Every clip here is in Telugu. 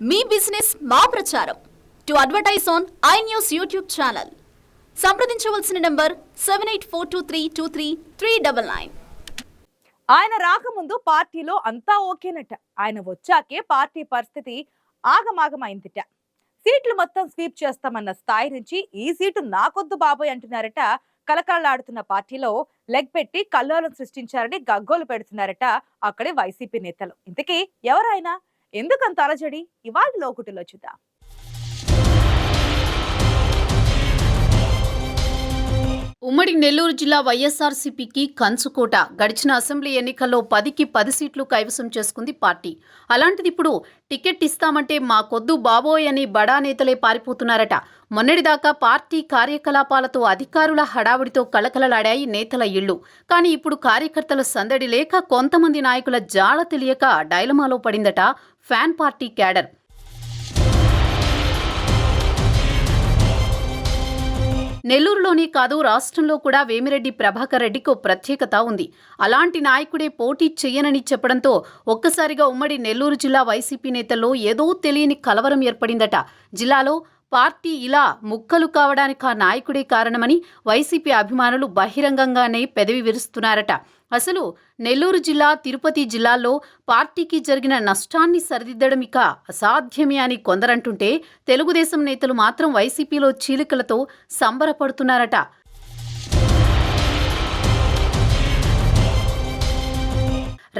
మీ బిజినెస్ మా ప్రచారం. To advertise on I news YouTube channel. సంప్రదించవలసిన number seven eight four two three two three three double nine. ఆయన రాకముందు పార్టీలో అంతా ఓకేనట. ఆయన వచ్చాకే పార్టీ పరిస్థితి ఆగమాగమైందిట. సీట్లు మొత్తం స్వీప్ చేస్తామన్న స్థాయి నుంచి ఈ సీటు నాకొద్దు బాబోయ్ అంటున్నారట. కలకలలాడుతున్న పార్టీలో లెగ్ పెట్టి కల్లోలం సృష్టించారని గగ్గోలు పెడుతున్నారట అక్కడే వైసీపీ నేతలు. ఇంతకీ ఎవరైనా ఎందుకంత అలజడి? ఇవాళ లోకుటిలో చూద్దాం. ఉమ్మడి నెల్లూరు జిల్లా వైఎస్ఆర్సీపీకి కంచుకోట గడిచిన అసెంబ్లీ ఎన్నికల్లో పదికి పది సీట్లు కైవసం చేసుకుంది పార్టీ. అలాంటిది ఇప్పుడు టికెట్ ఇస్తామంటే మాకొద్దు బాబోయ్ అని బడా నేతలే పారిపోతున్నారట. మొన్నటిదాకా పార్టీ కార్యకలాపాలతో అధికారుల హడావుడితో కళకళలాడాయి నేతల ఇళ్ళు కానీ ఇప్పుడు కార్యకర్తల సందడి లేక కొంతమంది నాయకుల జాడ తెలియక డైలమాలో పడిందట ఫ్యాన్ పార్టీ క్యాడర్. నెల్లూరులోనే కాదు రాష్ట్రంలో కూడా వేమిరెడ్డి ప్రభాకర్ రెడ్డికి ప్రత్యేకత ఉంది. అలాంటి నాయకుడే పోటీ చేయనని చెప్పడంతో ఒక్కసారిగా ఉమ్మడి నెల్లూరు జిల్లా వైసీపీ నేతల్లో ఏదో తెలియని కలవరం ఏర్పడిందట. జిల్లాలో పార్టీ ఇలా ముక్కలు కావడానికి ఆ నాయకుడే కారణమని వైసీపీ అభిమానులు బహిరంగంగానే పెదవి విరుస్తున్నారట. అసలు నెల్లూరు జిల్లా తిరుపతి జిల్లాల్లో పార్టీకి జరిగిన నష్టాన్ని సరిదిద్దడం ఇక అసాధ్యమే అని కొందరంటుంటే తెలుగుదేశం నేతలు మాత్రం వైసీపీలో చీలికలతో సంబరపడుతున్నారట.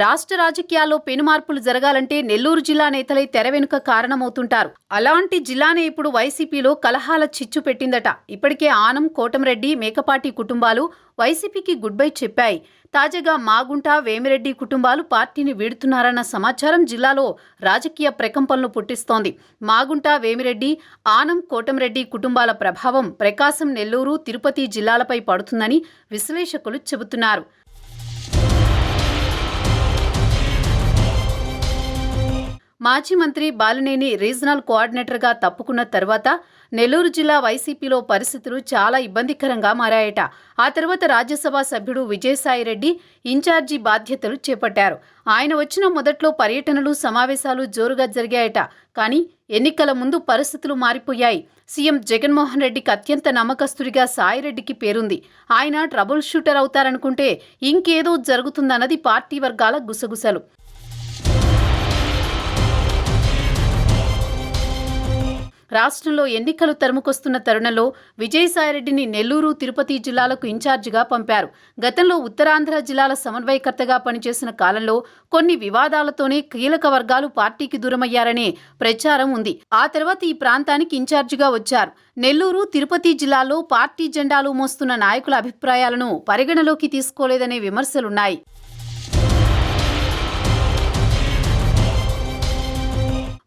రాష్ట్ర రాజకీయాల్లో పెనుమార్పులు జరగాలంటే నెల్లూరు జిల్లా నేతలే తెర వెనుక కారణమవుతుంటారు. అలాంటి జిల్లానే ఇప్పుడు వైసీపీలో కలహాల చిచ్చు పెట్టిందట. ఇప్పటికే ఆనం కోటంరెడ్డి మేకపాటి కుటుంబాలు వైసీపీకి గుడ్ బై చెప్పాయి. తాజాగా మాగుంట వేమిరెడ్డి కుటుంబాలు పార్టీని వీడుతున్నారన్న సమాచారం జిల్లాలో రాజకీయ ప్రకంపనలు పుట్టిస్తోంది. మాగుంట వేమిరెడ్డి ఆనం కోటంరెడ్డి కుటుంబాల ప్రభావం ప్రకాశం నెల్లూరు తిరుపతి జిల్లాలపై పడుతుందని విశ్లేషకులు చెబుతున్నారు. మాజీ మంత్రి బాలినేని రీజనల్ కోఆర్డినేటర్గా తప్పుకున్న తర్వాత నెల్లూరు జిల్లా వైసీపీలో పరిస్థితులు చాలా ఇబ్బందికరంగా మారాయట. ఆ తర్వాత రాజ్యసభ సభ్యుడు విజయసాయిరెడ్డి ఇన్ఛార్జి బాధ్యతలు చేపట్టారు. ఆయన వచ్చిన మొదట్లో పర్యటనలు సమావేశాలు జోరుగా జరిగాయట. కానీ ఎన్నికల ముందు పరిస్థితులు మారిపోయాయి. సీఎం జగన్మోహన్ రెడ్డికి అత్యంత నమ్మకస్తుడిగా సాయిరెడ్డికి పేరుంది. ఆయన ట్రబుల్ షూటర్ అవుతారనుకుంటే ఇంకేదో జరుగుతుందన్నది పార్టీ వర్గాల గుసగుసలు. రాష్ట్రంలో ఎన్నికలు తరుముకొస్తున్న తరుణంలో విజయసాయిరెడ్డిని నెల్లూరు తిరుపతి జిల్లాలకు ఇన్ఛార్జిగా పంపారు. గతంలో ఉత్తరాంధ్ర జిల్లాల సమన్వయకర్తగా పనిచేసిన కాలంలో కొన్ని వివాదాలతోనే కీలక వర్గాలు పార్టీకి దూరమయ్యారనే ప్రచారం ఉంది. ఆ తర్వాత ఈ ప్రాంతానికి ఇన్ఛార్జిగా వచ్చారు. నెల్లూరు తిరుపతి జిల్లాలో పార్టీ జెండాలు మోస్తున్న నాయకుల అభిప్రాయాలను పరిగణలోకి తీసుకోలేదనే విమర్శలున్నాయి.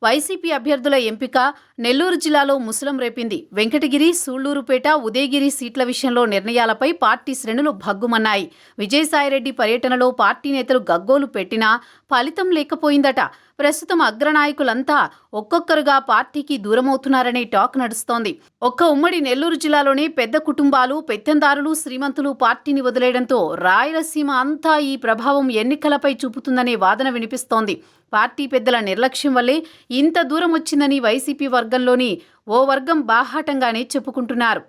వైసీపీ అభ్యర్థుల ఎంపిక నెల్లూరు జిల్లాలో ముసలం రేపింది. వెంకటగిరి సూళ్ళూరుపేట ఉదయగిరి సీట్ల విషయంలో నిర్ణయాలపై పార్టీ శ్రేణులు భగ్గుమన్నాయి. విజయసాయిరెడ్డి పర్యటనలో పార్టీ నేతలు గగ్గోలు పెట్టినా ఫలితం లేకపోయిందట. ప్రస్తుతం అగ్రనాయకులంతా ఒక్కొక్కరుగా పార్టీకి దూరమవుతున్నారనే టాక్ నడుస్తోంది. ఒక్క ఉమ్మడి నెల్లూరు జిల్లాలోనే పెద్ద కుటుంబాలు పెత్తందారులు శ్రీమంతులు పార్టీని వదిలేయడంతో రాయలసీమ అంతా ఈ ప్రభావం ఎన్నికలపై చూపుతుందనే వాదన వినిపిస్తోంది. పార్టీ పెద్దల నిర్లక్ష్యం వల్లే ఇంత దూరం వచ్చిందని వైసీపీ వర్గంలోని ఓ వర్గం బాహాటంగానే చెప్పుకుంటున్నారు.